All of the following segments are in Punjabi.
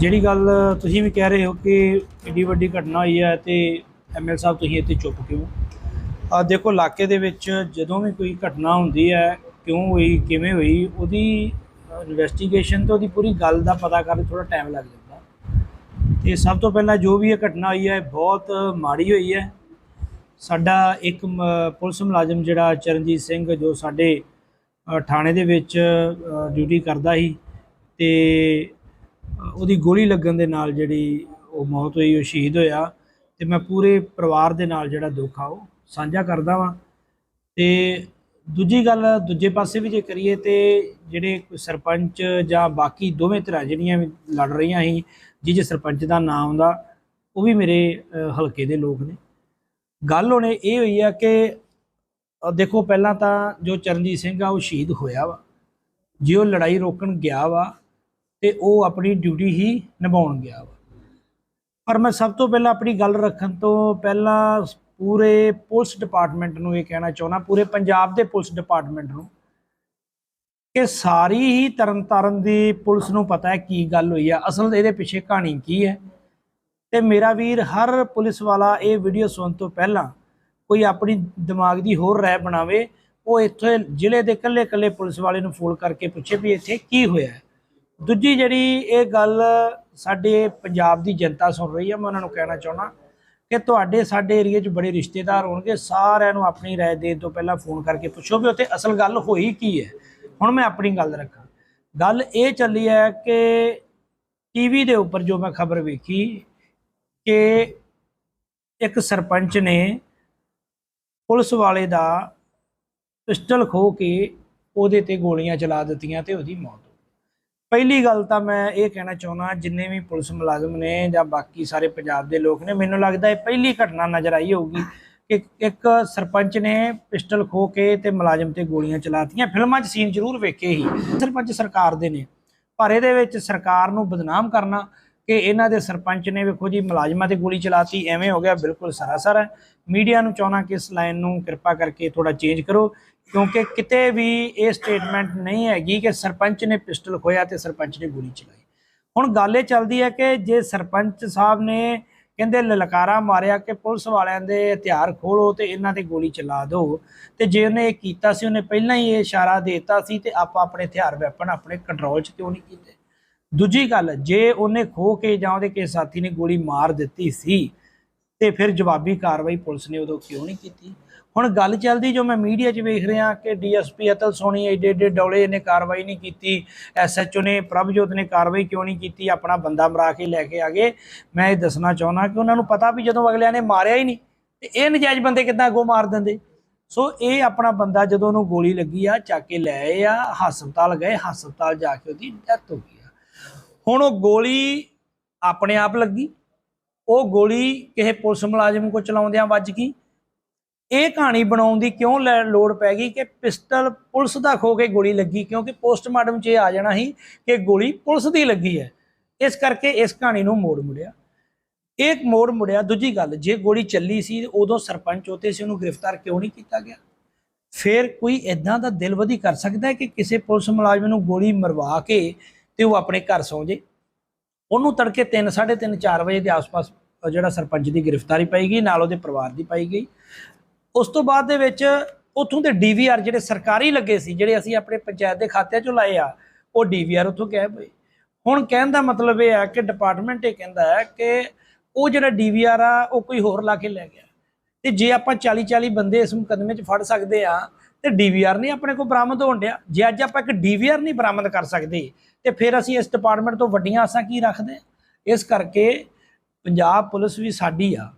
ਜਿਹੜੀ ਗੱਲ ਤੁਸੀਂ ਵੀ ਕਹਿ ਰਹੇ ਹੋ ਕਿ ਏਡੀ ਵੱਡੀ ਘਟਨਾ ਹੋਈ ਹੈ ਤੇ ਐਮਐਲ ਸਾਹਿਬ ਤੁਸੀਂ ਇੱਥੇ ਚੁੱਪ ਕਿਉਂ? ਆ ਦੇਖੋ, ਇਲਾਕੇ ਦੇ ਵਿੱਚ ਜਦੋਂ ਵੀ ਕੋਈ ਘਟਨਾ ਹੁੰਦੀ ਹੈ, ਕਿਉਂ ਹੋਈ, ਕਿਵੇਂ ਹੋਈ, ਉਹਦੀ ਇਨਵੈਸਟੀਗੇਸ਼ਨ ਤੇ ਉਹਦੀ ਪੂਰੀ ਗੱਲ ਦਾ ਪਤਾ ਕਰਨ ਥੋੜਾ ਟਾਈਮ ਲੱਗ ਜਾਂਦਾ। ਤੇ ਸਭ ਤੋਂ ਪਹਿਲਾਂ ਜੋ ਵੀ ਇਹ ਘਟਨਾ ਹੋਈ ਹੈ ਬਹੁਤ ਮਾੜੀ ਹੋਈ ਹੈ। ਸਾਡਾ ਇੱਕ ਮ- ਪੁਲਿਸ ਮੁਲਾਜ਼ਮ ਜਿਹੜਾ ਚਰਨਜੀਤ ਸਿੰਘ ਜੋ ਸਾਡੇ ਥਾਣੇ ਦੇ ਵਿੱਚ ਡਿਊਟੀ ਕਰਦਾ ਸੀ ਤੇ ਉਹਦੀ ਗੋਲੀ ਲੱਗਣ ਦੇ ਨਾਲ ਜਿਹੜੀ ਉਹ ਮੌਤ ਹੋਈ, ਉਹ ਸ਼ਹੀਦ ਹੋਇਆ ਤੇ ਮੈਂ ਪੂਰੇ ਪਰਿਵਾਰ ਦੇ ਨਾਲ ਜਿਹੜਾ ਦੁੱਖ ਆ ਉਹ ਸਾਂਝਾ ਕਰਦਾ ਵਾਂ। ਤੇ ਦੂਜੀ ਗੱਲ ਦੂਜੇ ਪਾਸੇ ਵੀ ਜੇ ਕਰੀਏ ਤੇ ਜਿਹੜੇ ਸਰਪੰਚ ਜਾਂ ਬਾਕੀ ਦੋਵੇਂ ਧਿਰਾਂ ਜਿਹੜੀਆਂ ਵੀ ਲੜ ਰਹੀਆਂ ਸੀ ਜਿਹਦੇ ਸਰਪੰਚ ਦਾ ਨਾਮ ਆਉਂਦਾ, ਉਹ ਵੀ ਮੇਰੇ ਹਲਕੇ ਦੇ ਲੋਕ ਨੇ। ਗੱਲ ਹੁਣ ਇਹ ਹੋਈ ਆ ਕਿ ਦੇਖੋ ਪਹਿਲਾਂ ਤਾਂ ਜੋ ਚਰਨਜੀਤ ਸਿੰਘ ਆ ਉਹ ਸ਼ਹੀਦ ਹੋਇਆ ਵਾ। ਜੇ ਉਹ ਲੜਾਈ ਰੋਕਣ ਗਿਆ ਵਾ ਤੇ ਉਹ ਆਪਣੀ ਡਿਊਟੀ ਹੀ ਨਿਭਾਉਣ ਗਿਆ ਵਾ। ਪਰ ਮੈਂ ਸਭ ਤੋਂ ਪਹਿਲਾਂ ਆਪਣੀ ਗੱਲ ਰੱਖਣ ਤੋਂ ਪਹਿਲਾਂ ਪੂਰੇ ਪੁਲਿਸ ਡਿਪਾਰਟਮੈਂਟ ਨੂੰ ਇਹ ਕਹਿਣਾ ਚਾਹੁੰਦਾ, ਪੂਰੇ ਪੰਜਾਬ ਦੇ ਪੁਲਿਸ ਡਿਪਾਰਟਮੈਂਟ ਨੂੰ ਕਿ ਸਾਰੀ ਹੀ ਤਰਨਤਾਰਨ ਦੀ ਪੁਲਿਸ ਨੂੰ ਪਤਾ ਹੈ ਕੀ ਗੱਲ ਹੋਈ ਆ। ਅਸਲ ਇਹਦੇ ਪਿੱਛੇ ਕਹਾਣੀ ਕੀ ਹੈ? ਤੇ ਮੇਰਾ ਵੀਰ ਹਰ ਪੁਲਿਸ ਵਾਲਾ ਇਹ ਵੀਡੀਓ ਸੁਣਨ ਤੋਂ ਪਹਿਲਾਂ ਕੋਈ ਆਪਣੀ ਦਿਮਾਗ ਦੀ ਹੋਰ ਰਾਏ ਬਣਾਵੇ, ਉਹ ਇੱਥੇ ਜ਼ਿਲ੍ਹੇ ਦੇ ਇਕੱਲੇ ਇਕੱਲੇ ਪੁਲਿਸ ਵਾਲੇ ਨੂੰ ਫੋਨ ਕਰਕੇ ਪੁੱਛੇ ਵੀ ਇੱਥੇ ਕੀ ਹੋਇਆ ਦੂਜੀ ਜਿਹੜੀ ਇਹ ਗੱਲ ਸਾਡੇ ਪੰਜਾਬ ਦੀ ਜਨਤਾ ਸੁਣ ਰਹੀ ਹੈ ਮੈਂ ਉਹਨਾਂ ਨੂੰ ਕਹਿਣਾ ਚਾਹੁੰਦਾ ਕਿ ਤੁਹਾਡੇ ਸਾਡੇ ਏਰੀਆ 'ਚ ਬੜੇ ਰਿਸ਼ਤੇਦਾਰ ਹੋਣਗੇ, ਸਾਰਿਆਂ ਨੂੰ ਆਪਣੀ ਰਾਏ ਦੇਣ ਤੋਂ ਪਹਿਲਾਂ ਫੋਨ ਕਰਕੇ ਪੁੱਛੋ ਵੀ ਉੱਥੇ ਅਸਲ ਗੱਲ ਹੋਈ ਕੀ ਹੈ। ਹੁਣ ਮੈਂ ਆਪਣੀ ਗੱਲ ਰੱਖਾਂ। ਗੱਲ ਇਹ ਚੱਲੀ ਹੈ ਕਿ ਟੀਵੀ ਦੇ ਉੱਪਰ ਜੋ ਮੈਂ ਖਬਰ ਵੇਖੀ ਕਿ ਇੱਕ ਸਰਪੰਚ ਨੇ ਪੁਲਿਸ ਵਾਲੇ ਦਾ ਪਿਸਟਲ ਖੋ ਕੇ ਉਹਦੇ ਤੇ ਗੋਲੀਆਂ ਚਲਾ ਦਿੱਤੀਆਂ ਤੇ ਉਹਦੀ ਮੌਤ ਹੋ ਗਈ। ਪਹਿਲੀ ਗੱਲ ਤਾਂ ਮੈਂ ਇਹ ਕਹਿਣਾ ਚਾਹੁੰਦਾ, ਜਿੰਨੇ ਵੀ ਪੁਲਿਸ ਮੁਲਾਜ਼ਮ ਨੇ ਜਾਂ ਬਾਕੀ ਸਾਰੇ ਪੰਜਾਬ ਦੇ ਲੋਕ ਨੇ, ਮੈਨੂੰ ਲੱਗਦਾ ਇਹ ਪਹਿਲੀ ਘਟਨਾ ਨਜ਼ਰ ਆਈ ਹੋਊਗੀ ਕਿ ਇੱਕ ਸਰਪੰਚ ਨੇ ਪਿਸਟਲ ਖੋ ਕੇ ਤੇ ਮੁਲਾਜ਼ਮ ਤੇ ਗੋਲੀਆਂ ਚਲਾਤੀਆਂ। ਫਿਲਮਾਂ 'ਚ ਸੀਨ ਜ਼ਰੂਰ ਵੇਖੇ ਹੀ ਸਰਪੰਚ ਸਰਕਾਰ ਦੇ ਨੇ, ਪਰ ਇਹਦੇ ਵਿੱਚ ਸਰਕਾਰ ਨੂੰ ਬਦਨਾਮ ਕਰਨਾ ਕਿ ਇਹਨਾਂ ਦੇ ਸਰਪੰਚ ਨੇ ਵੇਖੋ ਜੀ ਮੁਲਾਜ਼ਮਾਂ ਤੇ ਗੋਲੀ ਚਲਾਤੀ, ਐਵੇਂ ਹੋ ਗਿਆ, ਬਿਲਕੁਲ ਸਰਾਸਰ ਹੈ। ਮੀਡੀਆ ਨੂੰ ਚਾਹਣਾ ਕਿ ਇਸ ਲਾਈਨ ਨੂੰ ਕਿਰਪਾ ਕਰਕੇ ਥੋੜਾ ਚੇਂਜ ਕਰੋ, ਕਿਉਂਕਿ ਕਿਤੇ ਵੀ ਇਹ ਸਟੇਟਮੈਂਟ ਨਹੀਂ ਹੈਗੀ ਕਿ ਸਰਪੰਚ ਨੇ ਪਿਸਟਲ ਖੋਇਆ ਤੇ ਸਰਪੰਚ ਨੇ ਗੋਲੀ ਚਲਾਈ। ਹੁਣ ਗੱਲ ਇਹ ਚੱਲਦੀ ਹੈ ਕਿ ਜੇ ਸਰਪੰਚ ਸਾਹਿਬ ਨੇ ਕਹਿੰਦੇ ਲਲਕਾਰਾ ਮਾਰਿਆ ਕਿ ਪੁਲਿਸ ਵਾਲਿਆਂ ਦੇ ਹਥਿਆਰ ਖੋਲੋ ਤੇ ਇਹਨਾਂ ਤੇ ਗੋਲੀ ਚਲਾ ਦਿਓ ਤੇ ਜੇ ਉਹਨੇ ਇਹ ਕੀਤਾ ਸੀ, ਉਹਨੇ ਪਹਿਲਾਂ ਹੀ ਇਹ ਇਸ਼ਾਰਾ ਦੇਤਾ ਸੀ ਤੇ ਆਪਾਂ ਆਪਣੇ ਹਥਿਆਰ ਵੈਪਨ ਆਪਣੇ ਕੰਟਰੋਲ 'ਚ ਕਿਉਂ ਨਹੀਂ ਕੀਤੇ? ਦੂਜੀ ਗੱਲ, ਜੇ ਉਹਨੇ ਖੋ ਕੇ ਜਾਂ ਉਹਦੇ ਕਿਸੇ ਸਾਥੀ ਨੇ ਗੋਲੀ ਮਾਰ ਦਿੱਤੀ ਸੀ, ਤੇ ਫਿਰ ਜਵਾਬੀ ਕਾਰਵਾਈ ਪੁਲਿਸ ਨੇ ਉਦੋਂ ਕਿਉਂ ਨਹੀਂ ਕੀਤੀ? ਹੁਣ ਗੱਲ ਚੱਲਦੀ ਜੋ ਮੈਂ ਮੀਡੀਆ 'ਚ ਵੇਖ ਰਿਹਾ ਕਿ ਡੀਐਸਪੀ ਅਤਲ ਸੋਨੀ ਏਡੇ ਏਡੇ ਡੌਲੇ ਨੇ ਕਾਰਵਾਈ ਨਹੀਂ ਕੀਤੀ, ਐਸਐਚਓ ਨੇ, ਪ੍ਰਭਜੋਤ ਨੇ ਕਾਰਵਾਈ ਕਿਉਂ ਨਹੀਂ ਕੀਤੀ, ਆਪਣਾ ਬੰਦਾ ਮਰਾ ਕੇ ਲੈ ਕੇ ਆ ਗਏ। ਮੈਂ ਇਹ ਦੱਸਣਾ ਚਾਹੁੰਦਾ ਕਿ ਉਹਨਾਂ ਨੂੰ ਪਤਾ ਵੀ ਜਦੋਂ ਅਗਲਿਆਂ ਨੇ ਮਾਰਿਆ ਹੀ ਨਹੀਂ, ਤੇ ਇਹ ਨਜਾਇਜ਼ ਬੰਦੇ ਕਿੱਦਾਂ ਅੱਗੋਂ ਮਾਰ ਦਿੰਦੇ? ਸੋ ਇਹ ਆਪਣਾ ਬੰਦਾ ਜਦੋਂ ਉਹਨੂੰ ਗੋਲੀ ਲੱਗੀ ਆ, ਚੱਕ ਕੇ ਲੈ ਆ, ਹਸਪਤਾਲ ਗਏ, ਹਸਪਤਾਲ ਜਾ ਕੇ ਉਹਦੀ ਡੈਥ ਹੋ ਗਈ। ਹੁਣ ਉਹ ਗੋਲੀ ਆਪਣੇ ਆਪ ਲੱਗੀ। ਉਹ ਗੋਲੀ ਕਿਸੇ ਪੁਲਿਸ ਮੁਲਾਜ਼ਮ ਕੋ ਚਲਾਉਂਦਿਆਂ ਵੱਜ ਗਈ। ਇਹ ਕਹਾਣੀ ਬਣਾਉਣ ਦੀ ਕਿਉਂ ਲੋੜ ਪੈ ਗਈ ਕਿ ਪਿਸਟਲ ਪੁਲਿਸ ਦਾ ਖੋ ਕੇ ਗੋਲੀ ਲੱਗੀ, ਕਿਉਂਕਿ ਪੋਸਟਮਾਰਟਮ 'ਚ ਇਹ ਆ ਜਾਣਾ ਸੀ ਕਿ ਗੋਲੀ ਪੁਲਿਸ ਦੀ ਲੱਗੀ ਹੈ। ਇਸ ਕਰਕੇ ਇਸ ਕਹਾਣੀ ਨੂੰ ਮੋੜ ਮੁੜਿਆ। ਇੱਕ ਮੋੜ ਮੁੜਿਆ, ਦੂਜੀ ਗੱਲ, ਜੇ ਗੋਲੀ ਚੱਲੀ ਸੀ ਉਦੋਂ ਸਰਪੰਚ ਉਤੇ ਸੀ, ਉਹਨੂੰ ਗ੍ਰਿਫਤਾਰ ਕਿਉਂ ਨਹੀਂ ਕੀਤਾ ਗਿਆ? ਫਿਰ ਕੋਈ ਇਦਾਂ ਦਾ ਦਿਲਵਦੀ ਕਰ ਸਕਦਾ ਹੈ ਕਿ ਕਿਸੇ ਪੁਲਿਸ ਮੁਲਾਜ਼ਮ ਨੂੰ ਗੋਲੀ ਮਰਵਾ ਕੇ ਤੇ ਉਹ ਆਪਣੇ ਘਰ ਸੌਂ ਜੇ। ਉਹਨੂੰ ਤੜਕੇ 3 3:30 4 ਵਜੇ ਦੇ ਆਸ-ਪਾਸ ਜਿਹੜਾ ਸਰਪੰਚ ਦੀ ਗ੍ਰਿਫਤਾਰੀ ਪਾਈ ਗਈ, ਨਾਲ ਉਹਦੇ ਪਰਿਵਾਰ ਦੀ ਪਾਈ ਗਈ। ਉਸ ਤੋਂ ਬਾਅਦ ਦੇ ਵਿੱਚ ਉੱਥੋਂ ਦੇ ਡੀਵੀਆਰ ਜਿਹੜੇ ਸਰਕਾਰੀ ਲੱਗੇ ਸੀ, ਜਿਹੜੇ ਅਸੀਂ ਆਪਣੇ ਪੰਚਾਇਤ ਦੇ ਖਾਤਿਆਂ 'ਚੋਂ ਲਾਏ ਆ, ਉਹ ਡੀਵੀਆਰ ਉੱਥੋਂ ਗਾਇਬ ਹੋਏ ਹੁਣ ਕਹਿਣ ਦਾ ਮਤਲਬ ਇਹ ਆ ਕਿ ਡਿਪਾਰਟਮੈਂਟ ਇਹ ਕਹਿੰਦਾ ਹੈ ਕਿ ਉਹ ਜਿਹੜਾ ਡੀਵੀਆਰ ਆ, ਉਹ ਕੋਈ ਹੋਰ ਲਾ ਕੇ ਲੈ ਗਿਆ। ਤੇ ਜੇ ਆਪਾਂ 40 40 ਬੰਦੇ ਇਸ ਮੁਕਦਮੇ 'ਚ ਫੜ ਸਕਦੇ ਆ ਤੇ ਡੀਵੀਆਰ ਨਹੀਂ ਆਪਣੇ ਕੋਲ ਬਰਾਮਦ ਹੋਣ ਡਿਆ। ਜੇ ਅੱਜ ਆਪਾਂ ਇੱਕ ਡੀਵੀਆਰ ਨਹੀਂ ਬਰਾਮਦ ਕਰ ਸਕਦੇ, ਤੇ ਫਿਰ ਅਸੀਂ ਇਸ ਡਿਪਾਰਟਮੈਂਟ ਤੋਂ ਵੱਡੀਆਂ ਆਸਾਂ ਕੀ ਰੱਖਦੇ ਹਾਂ? ਇਸ ਕਰਕੇ ਪੰਜਾਬ ਪੁਲਿਸ ਵੀ ਸਾਡੀ ਆ,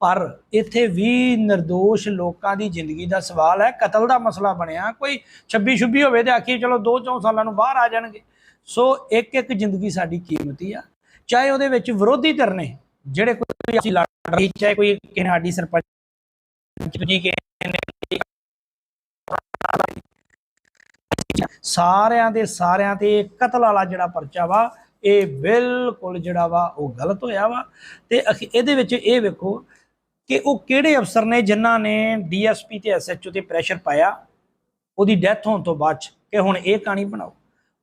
ਪਰ ਇੱਥੇ ਵੀ નિર્ਦੋਸ਼ ਲੋਕਾਂ ਦੀ ਜ਼ਿੰਦਗੀ ਦਾ ਸਵਾਲ ਹੈ। ਕਤਲ ਦਾ ਮਸਲਾ ਬਣਿਆ, ਕੋਈ 26 ਛੁੱਬੀ ਹੋਵੇ ਤੇ ਆਖੀ ਚਲੋ 2-4 ਸਾਲਾਂ ਨੂੰ ਬਾਹਰ ਆ ਜਾਣਗੇ। ਸੋ ਇੱਕ ਇੱਕ ਜ਼ਿੰਦਗੀ ਸਾਡੀ ਕੀਮਤੀ ਆ। ਚਾਹੇ ਉਹਦੇ ਵਿੱਚ ਵਿਰੋਧੀ ਧਿਰ ਨੇ, ਜਿਹੜੇ ਕੋਈ ਅਸੀਂ ਲੜ ਰਹੀ, ਚਾਹੇ ਕੋਈ ਕਿਸੇ ਸਾਡੀ ਸਰਪੰਚ ਜੀ ਕੇ ਸਾਰਿਆਂ ਦੇ ਸਾਰਿਆਂ ਤੇ ਕਤਲ ਵਾਲਾ ਜਿਹੜਾ ਪਰਚਾ ਵਾ, ਇਹ ਬਿਲਕੁਲ ਜਿਹੜਾ ਵਾ ਉਹ ਗਲਤ ਹੋਇਆ ਵਾ। ਤੇ ਅਖੀ- ਇਹਦੇ ਵਿੱਚ ਇਹ ਵੇਖੋ ਕਿ ਉਹ ਕਿਹੜੇ ਅਫਸਰ ਨੇ ਜਿਨ੍ਹਾਂ ਨੇ ਡੀਐਸਪੀ ਤੇ ਐਸਐਚਓ ਤੇ ਪ੍ਰੈਸ਼ਰ ਪਾਇਆ, ਉਹਦੀ ਡੈਥ ਹੋਣ ਤੋਂ ਬਾਅਦ 'ਚ ਕਿ ਹੁਣ ਇਹ ਕਹਾਣੀ ਬਣਾਓ।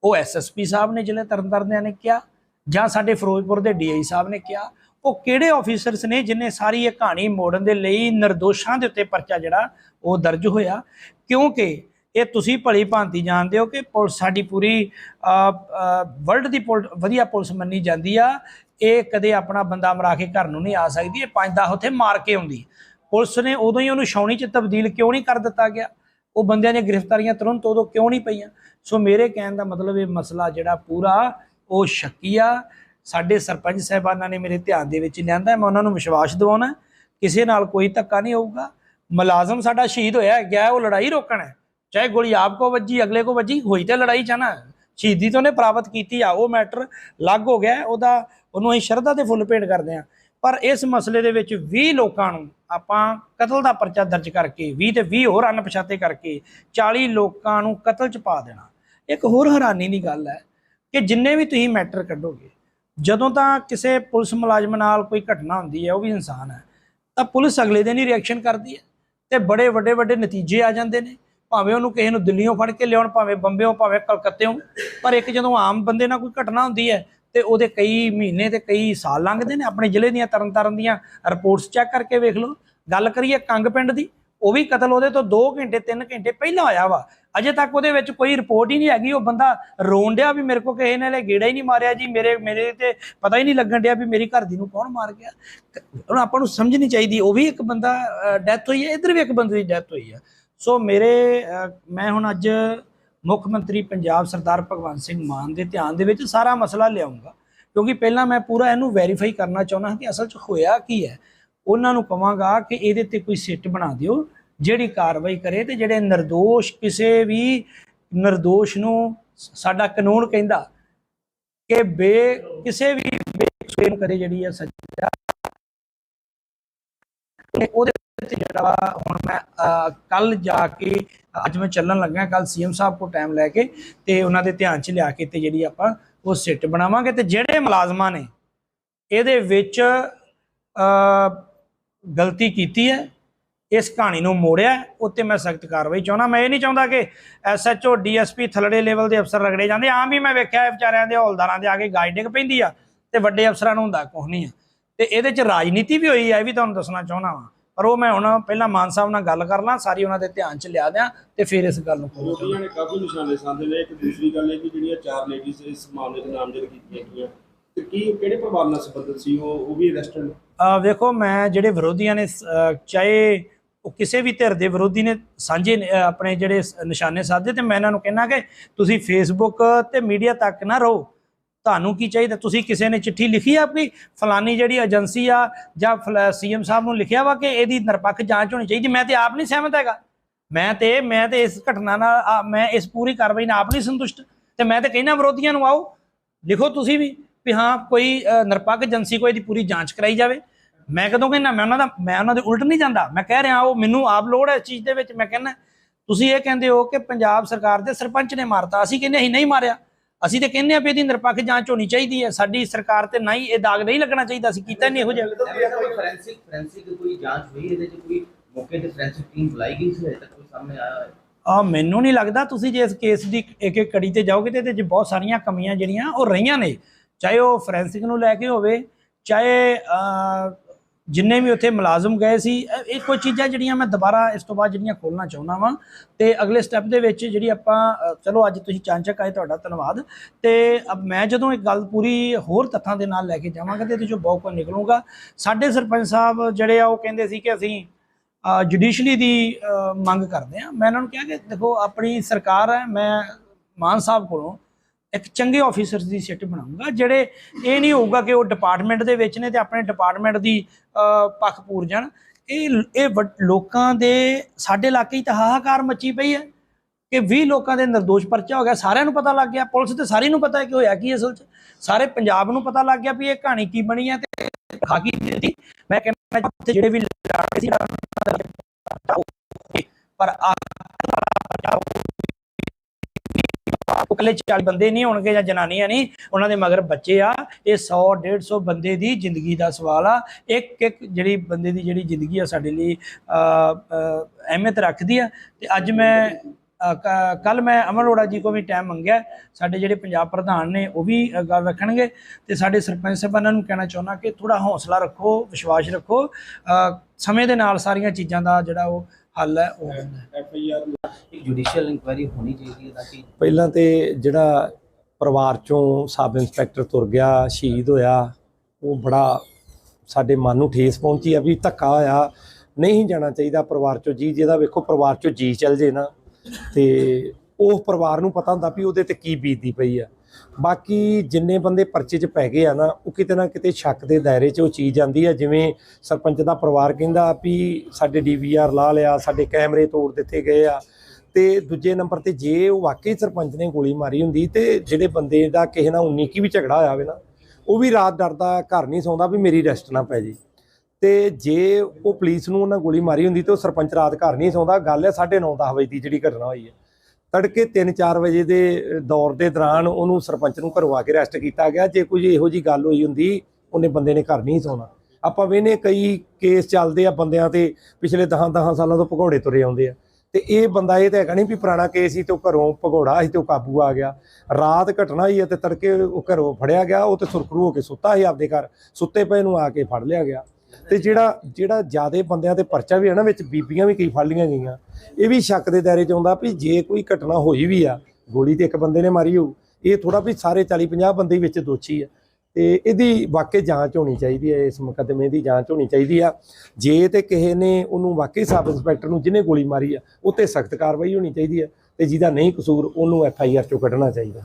ਉਹ ਐਸਐਸਪੀ ਸਾਹਿਬ ਨੇ ਜ਼ਿਲ੍ਹੇ ਤਰਨਤਾਰਨਿਆਂ ਨੇ ਕਿਹਾ ਜਾਂ ਸਾਡੇ ਫਿਰੋਜ਼ਪੁਰ ਦੇ ਡੀਆਈ ਸਾਹਿਬ ਨੇ ਕਿਹਾ। ਉਹ ਕਿਹੜੇ ਆਫੀਸਰਸ ਨੇ ਜਿਨੇ ਸਾਰੀ ਇਹ ਕਹਾਣੀ ਮੋੜਨ ਦੇ ਲਈ ਨਿਰਦੋਸ਼ਾਂ ਦੇ ਉੱਤੇ ਪਰਚਾ ਜਿਹੜਾ ਉਹ ਦਰਜ ਹੋਇਆ? ਕਿਉਂਕਿ ਇਹ ਤੁਸੀਂ ਭਲੀ ਭਾਂਤੀ ਜਾਣਦੇ ਹੋ ਕਿ ਪੁਲਿਸ ਸਾਡੀ ਪੂਰੀ ਵਰਲਡ ਦੀ ਪੁਲ- ਵਧੀਆ ਪੁਲਿਸ ਮੰਨੀ ਜਾਂਦੀ ਆ। ਇਹ ਕਦੇ ਆਪਣਾ ਬੰਦਾ ਮਰਾ ਕੇ ਘਰ ਨੂੰ ਨਹੀਂ ਆ ਸਕਦੀ, ਇਹ ਪੰਜ ਦਸ ਉੱਥੇ ਮਾਰ ਕੇ ਆਉਂਦੀ। ਪੁਲਿਸ ਨੇ ਉਦੋਂ ਹੀ ਉਹਨੂੰ ਛਾਉਣੀ 'ਚ ਤਬਦੀਲ ਕਿਉਂ ਨਹੀਂ ਕਰ ਦਿੱਤਾ ਗਿਆ? ਉਹ ਬੰਦਿਆਂ ਦੀਆਂ ਗ੍ਰਿਫਤਾਰੀਆਂ ਤੁਰੰਤ ਉਦੋਂ ਕਿਉਂ ਨਹੀਂ ਪਈਆਂ? ਸੋ ਮੇਰੇ ਕਹਿਣ ਦਾ ਮਤਲਬ ਇਹ ਮਸਲਾ ਜਿਹੜਾ ਪੂਰਾ ਉਹ ਸ਼ੱਕੀ ਆ। ਸਾਡੇ ਸਰਪੰਚ ਸਾਹਿਬਾਨਾਂ ਨੇ ਮੇਰੇ ਧਿਆਨ ਦੇ ਵਿੱਚ ਲਿਆਂਦਾ ਮੈਂ ਉਹਨਾਂ ਨੂੰ ਵਿਸ਼ਵਾਸ ਦਿਵਾਉਣਾ ਕਿਸੇ ਨਾਲ ਕੋਈ ਧੱਕਾ ਨਹੀਂ ਹੋਊਗਾ। ਮੁਲਾਜ਼ਮ ਸਾਡਾ ਸ਼ਹੀਦ ਹੋਇਆ ਗਿਆ ਉਹ ਲੜਾਈ ਰੋਕਣਾ ਚਾਹੇ ਗੋਲੀ ਆਪ ਕੋ ਵੱਜੀ, ਅਗਲੇ ਕੋ ਵੱਜੀ, ਹੋਈ ਤਾਂ ਲੜਾਈ ਚਾਹਨਾ ਸ਼ਹੀਦੀ ਤੋਂ ਨੇ ਪ੍ਰਾਪਤ ਕੀਤੀ ਆ, ਉਹ ਮੈਟਰ ਲੱਗ ਹੋ ਗਿਆ ਉਹਦਾ, ਉਹਨੂੰ ਅਸੀਂ ਸ਼ਰਧਾ ਦੇ ਫੁੱਲ ਭੇਟ ਕਰਦੇ ਆ ਪਰ ਇਸ ਮਸਲੇ ਦੇ ਵਿੱਚ 20 ਲੋਕਾਂ ਨੂੰ ਆਪਾਂ ਕਤਲ ਦਾ ਪਰਚਾ ਦਰਜ ਕਰਕੇ 20 ਤੇ 20 ਹੋਰ ਅਣਪਛਾਤੇ ਕਰਕੇ 40 ਲੋਕਾਂ ਨੂੰ ਕਤਲ ਚ ਪਾ ਦੇਣਾ। ਇੱਕ ਹੋਰ ਹੈਰਾਨੀ ਦੀ ਗੱਲ ਹੈ ਕਿ ਜਿੰਨੇ ਵੀ ਤੁਸੀਂ ਮੈਟਰ ਕੱਢੋਗੇ ਜਦੋਂ ਤਾਂ ਕਿਸੇ ਪੁਲਿਸ ਮੁਲਾਜ਼ਮ ਨਾਲ ਕੋਈ ਘਟਨਾ ਹੁੰਦੀ ਹੈ, ਉਹ ਵੀ ਇਨਸਾਨ ਹੈ, ਤਾਂ ਪੁਲਿਸ ਅਗਲੇ ਦਿਨ ਹੀ ਰਿਐਕਸ਼ਨ ਕਰਦੀ ਹੈ ਤੇ ਬੜੇ ਵੱਡੇ ਵੱਡੇ ਨਤੀਜੇ ਆ ਜਾਂਦੇ ਨੇ। ਭਾਵੇਂ ਉਹਨੂੰ ਕਿਸੇ ਨੂੰ ਦਿੱਲੀੋਂ ਫੜ ਕੇ ਲਿਆਉਣ, ਭਾਵੇਂ ਬੰਬਿਓਂ, ਭਾਵੇਂ ਕਲਕੱਤੇੋਂ ਪਰ ਇੱਕ ਜਦੋਂ ਆਮ ਬੰਦੇ ਨਾਲ ਕੋਈ ਘਟਨਾ ਹੁੰਦੀ ਹੈ ਤੇ ਉਹਦੇ ਕਈ ਮਹੀਨੇ ਤੇ ਕਈ ਸਾਲ ਲੰਘਦੇ ਨੇ, ਆਪਣੇ ਜ਼ਿਲ੍ਹੇ ਦੀਆਂ ਤਰਨਤਾਰਨ ਦੀਆਂ ਰਿਪੋਰਟਸ ਚੈੱਕ ਕਰਕੇ ਵੇਖ ਲਓ। ਗੱਲ ਕਰੀਏ ਕੰਗ ਪਿੰਡ ਦੀ, ਉਹ ਵੀ ਕਤਲ ਉਹਦੇ ਤੋਂ 2 ਘੰਟੇ 3 ਘੰਟੇ ਪਹਿਲਾਂ ਹੋਇਆ ਵਾ। ਅਜੇ ਤੱਕ ਉਹਦੇ ਵਿੱਚ ਕੋਈ ਰਿਪੋਰਟ ਹੀ ਨਹੀਂ ਹੈਗੀ। ਉਹ ਬੰਦਾ ਰੋਣ ਡਿਆ ਵੀ ਮੇਰੇ ਕੋ ਕਿਸੇ ਨੇ ਲੈ ਗੇੜਾ ਹੀ ਨਹੀਂ ਮਾਰਿਆ ਜੀ। ਮੇਰੇ ਮੇਰੇ ਤੇ ਪਤਾ ਹੀ ਨਹੀਂ ਲੱਗਣ ਡਿਆ ਵੀ ਮੇਰੀ ਘਰ ਦੀ ਨੂੰ ਕੌਣ ਮਾਰ ਗਿਆ। ਹੁਣ ਆਪਾਂ ਨੂੰ ਸਮਝਣੀ ਚਾਹੀਦੀ। ਉਹ ਵੀ ਇੱਕ ਬੰਦਾ ਡੈਥ ਹੋਈ ਹੈ। ਇੱਧਰ ਵੀ ਇੱਕ ਬੰਦੇ ਦੀ ਡੈਥ ਹੋਈ ਹੈ। ਸੋ ਮੇਰੇ ਮੈਂ ਹੁਣ ਅੱਜ ਮੁੱਖ ਮੰਤਰੀ ਪੰਜਾਬ ਸਰਦਾਰ ਭਗਵੰਤ ਸਿੰਘ ਮਾਨ ਦੇ ਧਿਆਨ ਦੇ ਵਿੱਚ ਸਾਰਾ ਮਸਲਾ ਲਿਆਉਂਗਾ ਕਿਉਂਕਿ ਪਹਿਲਾਂ ਮੈਂ ਪੂਰਾ ਇਹਨੂੰ ਵੈਰੀਫਾਈ ਕਰਨਾ ਚਾਹੁੰਦਾ ਕਿ ਅਸਲ 'ਚ ਹੋਇਆ ਕੀ ਹੈ। ਉਹਨਾਂ ਨੂੰ ਕਵਾਂਗਾ ਕਿ ਇਹਦੇ ਤੇ ਕੋਈ ਸਿੱਟ ਬਣਾ ਦਿਓ। ਜਿਹੜੀ ਕਾਰਵਾਈ ਕਰੇ ਤੇ ਜਿਹੜੇ ਨਿਰਦੋਸ਼ ਕਿਸੇ ਵੀ ਨਿਰਦੋਸ਼ ਨੂੰ ਸਾਡਾ ਕਾਨੂੰਨ ਕਹਿੰਦਾ ਕਿ ਬੇ ਕਿਸੇ ਵੀ ਬੇਕਸੂਰ ਕਰੇ ਜਿਹੜੀ ਹੈ ਸਜ਼ਾ। ਉਹਦੇ ਤੇ ਜਿਹੜਾ ਹੁਣ ਮੈਂ ਕੱਲ ਜਾ ਕੇ ਅੱਜ ਮੈਂ ਚੱਲਣ ਲੱਗਾ ਕੱਲ ਸੀਐਮ ਸਾਹਿਬ ਕੋ ਟਾਈਮ ਲੈ ਕੇ ਤੇ ਉਹਨਾਂ ਦੇ ਧਿਆਨ 'ਚ ਲਿਆ ਕੇ ਤੇ ਜਿਹੜੀ ਆਪਾਂ ਉਹ ਸਿੱਟ ਬਣਾਵਾਂਗੇ ਤੇ ਜਿਹੜੇ ਮੁਲਾਜ਼ਮਾਂ ਨੇ ਇਹਦੇ ਵਿੱਚ ਗਲਤੀ ਕੀਤੀ ਹੈ। ਇਸ ਕਹਾਣੀ ਨੂੰ ਮੋੜਿਆ ਹੈ, ਉੱਤੇ ਮੈਂ ਸਖਤ ਕਾਰਵਾਈ ਚਾਹੁੰਦਾ। ਮੈਂ ਇਹ ਨਹੀਂ ਚਾਹੁੰਦਾ ਕਿ ਐਸਐਚਓ ਡੀਐਸਪੀ ਥਲੜੇ ਲੈਵਲ ਦੇ ਅਫਸਰ ਰਗੜੇ ਜਾਂਦੇ। ਆਮ ਵੀ ਮੈਂ ਵੇਖਿਆ ਹੈ ਵਿਚਾਰਿਆਂ ਦੇ ਹੌਲਦਾਰਾਂ ਦੇ ਆ ਕੇ ਗਾਈਡਿੰਗ ਪੈਂਦੀ ਆ ਤੇ ਵੱਡੇ ਅਫਸਰਾਂ ਨੂੰ ਹੁੰਦਾ ਕੁਛ ਨਹੀਂ ਆ। ਤੇ ਇਹਦੇ ਚ ਰਾਜਨੀਤੀ ਵੀ ਹੋਈ ਹੈ ਇਹ ਵੀ ਤੁਹਾਨੂੰ ਦੱਸਣਾ ਚਾਹੁੰਦਾ ਵਾਂ। ਪਰ ਉਹ ਮੈਂ ਹੁਣ ਪਹਿਲਾਂ ਮਾਨ ਸਾਹਿਬ ਨਾਲ ਗੱਲ ਕਰ ਲਾਂ ਸਾਰੀ ਉਹਨਾਂ ਦੇ ਧਿਆਨ ਚ ਲਿਆ ਦਿਆਂ ਤੇ ਫਿਰ ਇਸ ਗੱਲ ਨੂੰ ਕਰਾਂਗੇ। ਰੋਟੀਆਂ ਨੇ ਕਾਫੀ ਨਿਸ਼ਾਨੇ ਸਾਧੇ ਨੇ। ਇੱਕ ਦੂਸਰੀ ਗੱਲ ਇਹ ਕਿ ਜਿਹੜੀਆਂ ਚਾਰ ਲੇਡੀਜ਼ ਇਸ ਮਾਮਲੇ 'ਚ ਨਾਮਜ਼ਦ ਕੀਤੀਆਂ ਗਈਆਂ ਤੇ ਕੀ ਕਿਹੜੇ ਪਰਿਵਾਰ ਨਾਲ ਸੰਬੰਧਿਤ ਸੀ ਉਹ? ਉਹ ਵੀ ਅਰੈਸਟਡ ਵੇਖੋ ਮੈਂ ਜਿਹੜੇ ਵਿਰੋਧੀਆਂ ਨੇ ਚਾਹੇ ਉਹ ਕਿਸੇ ਵੀ ਧਿਰ ਦੇ ਵਿਰੋਧੀ ਨੇ ਸਾਂਝੇ ਆਪਣੇ ਜਿਹੜੇ ਸ- ਨਿਸ਼ਾਨੇ ਸਾਧੇ ਤੇ ਮੈਂ ਇਹਨਾਂ ਨੂੰ ਕਹਿਣਾ ਕਿ ਤੁਸੀਂ ਫੇਸਬੁੱਕ ਤੇ ਮੀਡੀਆ ਤੱਕ ਨਾ ਰਹੋ। ਤੁਹਾਨੂੰ ਕੀ ਚਾਹੀਦਾ? ਤੁਸੀਂ ਕਿਸੇ ਨੇ ਚਿੱਠੀ ਲਿਖੀ ਆ ਵੀ ਫਲਾਨੀ ਜਿਹੜੀ ਏਜੰਸੀ ਆ ਜਾਂ ਸੀਐਮ ਸਾਹਿਬ ਨੂੰ ਲਿਖਿਆ ਵਾ ਕਿ ਇਹਦੀ ਨਿਰਪੱਖ ਜਾਂਚ ਹੋਣੀ ਚਾਹੀਦੀ? ਮੈਂ ਤੇ ਆਪ ਨਹੀਂ ਸਹਿਮਤ ਹੈਗਾ। ਮੈਂ ਤੇ ਮੈਂ ਤੇ ਇਸ ਘਟਨਾ ਨਾਲ ਮੈਂ ਇਸ ਪੂਰੀ ਕਾਰਵਾਈ ਨਾਲ ਆਪ ਨਹੀਂ ਸੰਤੁਸ਼ਟ। ਤੇ ਮੈਂ ਤੇ ਕਹਿੰਦਾ ਵਿਰੋਧੀਆਂ ਨੂੰ ਆਓ, ਲਿਖੋ ਤੁਸੀਂ ਵੀ ਵੀ ਹਾਂ, ਕੋਈ ਨਿਰਪੱਖ ਏਜੰਸੀ ਕੋਈ ਇਹਦੀ ਪੂਰੀ ਜਾਂਚ ਕਰਾਈ ਜਾਵੇ। ਮੈਂ ਕਦੋਂ ਕਹਿੰਦਾ ਮੈਂ ਉਹਨਾਂ ਦਾ ਮੈਂ ਉਹਨਾਂ ਦੇ ਉਲਟ ਨਹੀਂ ਜਾਂਦਾ। ਮੈਂ ਕਹਿ ਰਿਹਾ ਉਹ ਮੈਨੂੰ ਆਪ ਲੋੜ ਹੈ ਇਸ ਚੀਜ਼ ਦੇ ਵਿੱਚ। ਮੈਂ ਕਹਿੰਦਾ ਤੁਸੀਂ ਇਹ ਕਹਿੰਦੇ ਹੋ ਕਿ ਪੰਜਾਬ ਸਰਕਾਰ ਦੇ ਸਰਪੰਚ ਨੇ ਮਾਰਤਾ। ਅਸੀਂ ਕਹਿੰਦੇ ਅਸੀਂ ਨਹੀਂ ਮਾਰਿਆ। ਅਸੀਂ ਤੇ ਕਹਿੰਦੇ ਆ ਵੀ ਇਹਦੀ ਨਿਰਪੱਖ ਜਾਂਚ ਹੋਣੀ ਚਾਹੀਦੀ ਹੈ। ਸਾਡੀ ਸਰਕਾਰ ਤੇ ਨਹੀਂ ਇਹ ਦਾਗ ਨਹੀਂ ਲੱਗਣਾ ਚਾਹੀਦਾ। ਅਸੀਂ ਕੀਤਾ ਨਹੀਂ ਇਹੋ ਜਿਹਾ। ਕੋਈ ਫੋਰੈਂਸਿਕ ਫੋਰੈਂਸਿਕ ਕੋਈ ਜਾਂਚ ਹੋਈ ਇਹਦੇ ਚ ਕੋਈ ਮੌਕੇ ਤੇ ਫੋਰੈਂਸਿਕ ਟੀਮ ਬੁਲਾਈ ਗਈ ਸੀ ਹਜੇ ਤੱਕ ਕੋਈ ਸਾਹਮਣੇ ਆਇਆ ਆ ਮੈਨੂੰ ਨਹੀਂ ਲੱਗਦਾ। ਤੁਸੀਂ ਜੇ ਇਸ ਕੇਸ ਦੀ ਇੱਕ ਇੱਕ ਕੜੀ ਤੇ ਜਾਓਗੇ ਤੇ ਇਹਦੇ 'ਚ ਬਹੁਤ ਸਾਰੀਆਂ ਕਮੀਆਂ ਜਿਹੜੀਆਂ ਉਹ ਰਹੀਆਂ ਨੇ। ਚਾਹੇ ਉਹ ਫੋਰੈਂਸਿਕ ਨੂੰ ਲੈ ਕੇ ਹੋਵੇ ਚਾਹੇ ਜਿੰਨੇ ਵੀ ਉੱਥੇ ਮੁਲਾਜ਼ਮ ਗਏ ਸੀ ਇਹ- ਕੋਈ ਚੀਜ਼ਾਂ ਜਿਹੜੀਆਂ ਮੈਂ ਦੁਬਾਰਾ ਇਸ ਤੋਂ ਬਾਅਦ ਜਿਹੜੀਆਂ ਖੋਲਣਾ ਚਾਹੁੰਦਾ ਵਾਂ। ਤੇ ਅਗਲੇ ਸਟੈਪ ਦੇ ਵਿੱਚ ਜਿਹੜੀ ਆਪਾਂ ਚਲੋ ਅੱਜ ਤੁਸੀਂ ਚਾਂਚਕ ਆਏ, ਤੁਹਾਡਾ ਧੰਨਵਾਦ। ਤੇ ਅਬ ਮੈਂ ਜਦੋਂ ਇਹ ਗੱਲ ਪੂਰੀ ਹੋਰ ਤੱਥਾਂ ਦੇ ਨਾਲ ਲੈ ਕੇ ਜਾਵਾਂਗਾ ਤੇ ਇਹਦੇ ਚੋਂ ਬਹੁਤ ਕੁਝ ਨਿਕਲੂਗਾ। ਸਾਡੇ ਸਰਪੰਚ ਸਾਹਿਬ ਜਿਹੜੇ ਆ, ਉਹ ਕਹਿੰਦੇ ਸੀ ਕਿ ਅਸੀਂ ਜੁਡੀਸ਼ਲੀ ਦੀ ਮੰਗ ਕਰਦੇ ਆ ਮੈਂ ਇਹਨਾਂ ਨੂੰ ਕਿਹਾ ਕਿ ਦੇਖੋ, ਆਪਣੀ ਸਰਕਾਰ ਹੈ, ਮੈਂ ਮਾਨ ਸਾਹਿਬ ਕੋਲੋਂ ਇੱਕ ਚੰਗੇ ਆਫੀਸਰਸ ਦੀ ਸਿੱਟ ਬਣਾਉਂਗਾ, ਜਿਹੜੇ ਇਹ ਨਹੀਂ ਹੋਊਗਾ ਕਿ ਉਹ ਡਿਪਾਰਟਮੈਂਟ ਦੇ ਵਿੱਚ ਨੇ ਤੇ ਆਪਣੇ ਡਿਪਾਰਟਮੈਂਟ ਦੀ ਪੱਖ ਪੂਰ ਜਾਣ। ਇਹ ਇਹ ਲੋਕਾਂ ਦੇ, ਸਾਡੇ ਇਲਾਕੇ 'ਚ ਤਾਂ ਹਾਹਾਕਾਰ ਮੱਚੀ ਪਈ ਹੈ ਕਿ 20 ਲੋਕਾਂ ਦੇ ਨਿਰਦੋਸ਼ ਪਰਚਾ ਹੋ ਗਿਆ। ਸਾਰਿਆਂ ਨੂੰ ਪਤਾ ਲੱਗ ਗਿਆ, ਪੁਲਿਸ ਤੇ ਸਾਰੀ ਨੂੰ ਪਤਾ ਹੈ ਕਿ ਹੋਇਆ ਕੀ ਅਸਲ 'ਚ। ਸਾਰੇ ਪੰਜਾਬ ਨੂੰ ਪਤਾ ਲੱਗ ਗਿਆ ਵੀ ਇਹ ਕਹਾਣੀ ਕੀ ਬਣੀ ਹੈ ਤੇ ਖਾਕੀ ਦਿੱਤੀ। ਮੈਂ ਕਹਿੰਦਾ ਜਿਹੜੇ ਵੀ ਲੜਾਏ ਸੀ ਪਰ ਆ ਉਹ ਇਕੱਲੇ 40 ਬੰਦੇ ਨਹੀਂ ਹੋਣਗੇ ਜਾਂ ਜਨਾਨੀਆਂ ਨਹੀਂ, ਉਹਨਾਂ ਦੇ ਮਗਰ ਬੱਚੇ ਆ। ਇਹ 100 150 ਬੰਦੇ ਦੀ ਜ਼ਿੰਦਗੀ ਦਾ ਸਵਾਲ ਆ। ਇੱਕ ਇੱਕ ਜਿਹੜੀ ਬੰਦੇ ਦੀ ਜਿਹੜੀ ਜ਼ਿੰਦਗੀ ਆ ਸਾਡੇ ਲਈ ਅਹਿਮੀਅਤ ਰੱਖਦੀ ਆ। ਤੇ ਅੱਜ ਮੈਂ ਕੱਲ ਮੈਂ ਅਮਰ ਅਰੋੜਾ ਜੀ ਕੋ ਵੀ ਟਾਈਮ ਮੰਗਿਆ। ਸਾਡੇ ਜਿਹੜੇ ਪੰਜਾਬ ਪ੍ਰਧਾਨ ਨੇ, ਉਹ ਵੀ ਗੱਲ ਰੱਖਣਗੇ। ਤੇ ਸਾਡੇ ਸਰਪੰਚ ਸਾਹਿਬਾਨਾਂ ਨੂੰ ਕਹਿਣਾ ਚਾਹੁੰਦਾ ਕਿ ਥੋੜਾ ਹੌਸਲਾ ਰੱਖੋ, ਵਿਸ਼ਵਾਸ ਰੱਖੋ। ਸਮੇਂ ਦੇ ਨਾਲ ਸਾਰੀਆਂ ਚੀਜ਼ਾਂ ਦਾ ਜਿਹੜਾ ਉਹ ਹੱਲ ਹੈ ਉਹ ਐਫ ਆਈ ਆਰ ਇੱਕ ਜੁਡੀਸ਼ੀਅਲ ਇਨਕੁਆਇਰੀ ਹੋਣੀ ਚਾਹੀਦੀ ਹੈ ਤਾਂ ਕਿ ਪਹਿਲਾਂ ਤੇ ਜਿਹੜਾ ਪਰਿਵਾਰ ਚੋਂ ਸਬ ਇੰਸਪੈਕਟਰ ਤੁਰ ਗਿਆ ਸ਼ਹੀਦ ਹੋਇਆ ਉਹ ਬੜਾ ਸਾਡੇ ਮਨ ਨੂੰ ਠੇਸ ਪਹੁੰਚੀ ਆ ਵੀ ਧੱਕਾ ਹੋਇਆ। ਨਹੀਂ ਜਾਣਾ ਚਾਹੀਦਾ ਪਰਿਵਾਰ ਚੋਂ ਜੀ ਜਿਹਦਾ ਵੇਖੋ ਪਰਿਵਾਰ ਚੋਂ ਜੀ ਚੱਲ ਜੇ ਨਾ। ਤੇ ਉਹ ਪਰਿਵਾਰ ਨੂੰ ਪਤਾ ਹੁੰਦਾ ਵੀ ਉਹਦੇ ਤੇ ਕੀ ਬੀਤਦੀ ਪਈ ਆ। ਬਾਕੀ ਜਿੰਨੇ ਬੰਦੇ ਪਰਚੇ 'ਚ ਪੈ ਗਏ ਆ ਨਾ, ਉਹ ਕਿਤੇ ਨਾ ਕਿਤੇ ਸ਼ੱਕ ਦੇ ਦਾਇਰੇ 'ਚ ਉਹ ਚੀਜ਼ ਆਂਦੀ ਆ, ਜਿਵੇਂ ਸਰਪੰਚ ਦਾ ਪਰਿਵਾਰ ਕਹਿੰਦਾ ਵੀ ਸਾਡੇ ਡੀਵੀਆਰ ਲਾ ਲਿਆ, ਸਾਡੇ ਕੈਮਰੇ ਤੋੜ ਦਿੱਤੇ ਗਏ ਆ, ਤੇ ਦੂਜੇ ਨੰਬਰ ਤੇ ਜੇ ਉਹ ਵਾਕਈ ਸਰਪੰਚ ਨੇ ਗੋਲੀ ਮਾਰੀ ਹੁੰਦੀ ਤੇ ਜਿਹੜੇ ਬੰਦੇ ਦਾ ਕਿਸੇ ਨਾਲ 19 ਕੀ ਵੀ ਝਗੜਾ ਹੋਇਆ ਹੋਵੇ ਨਾ, ਉਹ ਵੀ ਰਾਤ ਡਰਦਾ ਘਰ ਨਹੀਂ ਸੌਂਦਾ ਵੀ ਮੇਰੀ ਰੈਸਟ ਨਾ ਪੈ ਜੇ। ਤੇ ਜੇ ਉਹ ਪੁਲਿਸ ਨੂੰ ਉਹਨਾਂ ਗੋਲੀ ਮਾਰੀ ਹੁੰਦੀ ਤੇ ਉਹ ਸਰਪੰਚ ਰਾਤ ਘਰ ਨਹੀਂ ਸੌਂਦਾ, ਗੱਲ ਹੈ 9:30 10 ਵਜੇ ਦੀ ਜਿਹੜੀ ਘਟਨਾ ਹੋਈ ਹੈ ਤੜਕੇ 3-4 ਵਜੇ ਦੇ ਦੌਰ ਦੇ ਦੌਰਾਨ ਉਹਨੂੰ ਸਰਪੰਚ ਨੂੰ ਘਰੋਂ ਆ ਕੇ ਰੈਸਟ ਕੀਤਾ ਗਿਆ। ਜੇ ਕੋਈ ਇਹੋ ਜੀ ਗੱਲ ਹੋਈ ਹੁੰਦੀ, ਉਹਨੇ ਬੰਦੇ ਨੇ ਘਰ ਨਹੀਂ ਸੌਣਾ। ਆਪਾਂ ਵੇਨੇ ਕਈ ਕੇਸ ਚੱਲਦੇ ਆ ਬੰਦਿਆਂ ਤੇ, ਪਿਛਲੇ 10-10 ਸਾਲਾਂ ਤੋਂ ਭਗੌੜੇ ਤੁਰੇ ਆਉਂਦੇ ਆ। ਤੇ ਇਹ ਬੰਦਾ ਇਹ ਤਾਂ ਹੈਗਾ ਨਹੀਂ ਵੀ ਪੁਰਾਣਾ ਕੇਸ ਸੀ ਤੇ ਉਹ ਘਰੋਂ ਭਗੌੜਾ ਸੀ ਤੇ ਉਹ ਕਾਬੂ ਆ ਗਿਆ। ਰਾਤ ਘਟਨਾ ਹੋਈ ਹੈ ਤੇ ਤੜਕੇ ਉਹ ਘਰੋਂ ਫੜਿਆ ਗਿਆ, ਉਹ ਤੇ ਸੁਰਖਰੂ ਹੋ ਕੇ ਸੁੱਤਾ ਸੀ ਆਪਦੇ ਘਰ। ਸੁੱਤੇ ਪਏ ਨੂੰ ਆ ਕੇ ਫੜ ਲਿਆ ਗਿਆ। ਤੇ ਜਿਹੜਾ ਜਿਹੜਾ ਜਿਆਦੇ ਬੰਦਿਆਂ ਤੇ ਪਰਚਾ ਵੀ ਹੈ ਨਾ ਵਿੱਚ, ਬੀਬੀਆਂ ਵੀ ਕਈ ਫੜ ਲਈਆਂ ਗਈਆਂ। ਇਹ ਵੀ ਸ਼ੱਕ ਦੇ ਦਾਇਰੇ ਚ ਆਉਂਦਾ ਵੀ ਜੇ ਕੋਈ ਘਟਨਾ ਹੋਈ ਵੀ ਆ, ਗੋਲੀ ਤੇ ਇੱਕ ਬੰਦੇ ਨੇ ਮਾਰੀ ਹੋਊ, ਇਹ ਥੋੜਾ ਵੀ ਸਾਰੇ 40 50 ਬੰਦੇ ਵਿੱਚ ਦੋਸ਼ੀ ਆ। ਤੇ ਇਹਦੀ ਵਾਕਈ ਜਾਂਚ ਹੋਣੀ ਚਾਹੀਦੀ ਹੈ, ਇਸ ਮੁਕੱਦਮੇ ਦੀ ਜਾਂਚ ਹੋਣੀ ਚਾਹੀਦੀ ਆ। ਜੇ ਤੇ ਕਿਸੇ ਨੇ ਉਹਨੂੰ ਵਾਕਈ ਸਬ ਇੰਸਪੈਕਟਰ ਨੂੰ ਜਿਹਨੇ ਗੋਲੀ ਮਾਰੀ ਆ ਉਹ ਤੇ ਸਖਤ ਕਾਰਵਾਈ ਹੋਣੀ ਚਾਹੀਦੀ ਹੈ ਤੇ ਜਿਹਦਾ ਨਹੀਂ ਕਸੂਰ, ਉਹਨੂੰ ਐਫ ਆਈ ਆਰ ਚੋਂ ਕੱਢਣਾ ਚਾਹੀਦਾ।